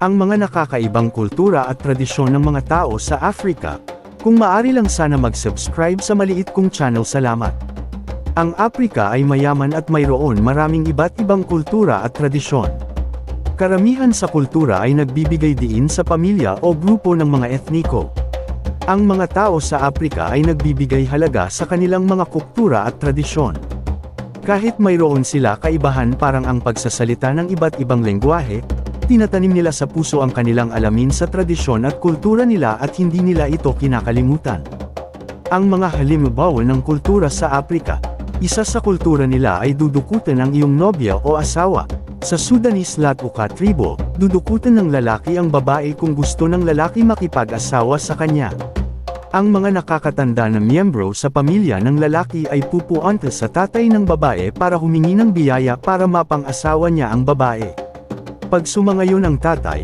Ang mga nakakaibang kultura at tradisyon ng mga tao sa Africa. Kung maari lang sana mag-subscribe sa maliit kong channel salamat. Ang Africa ay mayaman at mayroon maraming iba't ibang kultura at tradisyon. Karamihan sa kultura ay nagbibigay diin sa pamilya o grupo ng mga etniko. Ang mga tao sa Africa ay nagbibigay halaga sa kanilang mga kultura at tradisyon. Kahit mayroon sila kaibahan parang ang pagsasalita ng iba't ibang lengguwahe, tinatanim nila sa puso ang kanilang alamin sa tradisyon at kultura nila at hindi nila ito kinakalimutan. Ang mga halimbawa ng kultura sa Afrika, isa sa kultura nila ay dudukutan ng iyong nobya o asawa. Sa Sudanese Latuka tribo, dudukutan ng lalaki ang babae kung gusto ng lalaki makipag-asawa sa kanya. Ang mga nakakatanda na miyembro sa pamilya ng lalaki ay pupuante sa tatay ng babae para humingi ng biyaya para mapang-asawa niya ang babae. Pag sumangayon ang tatay,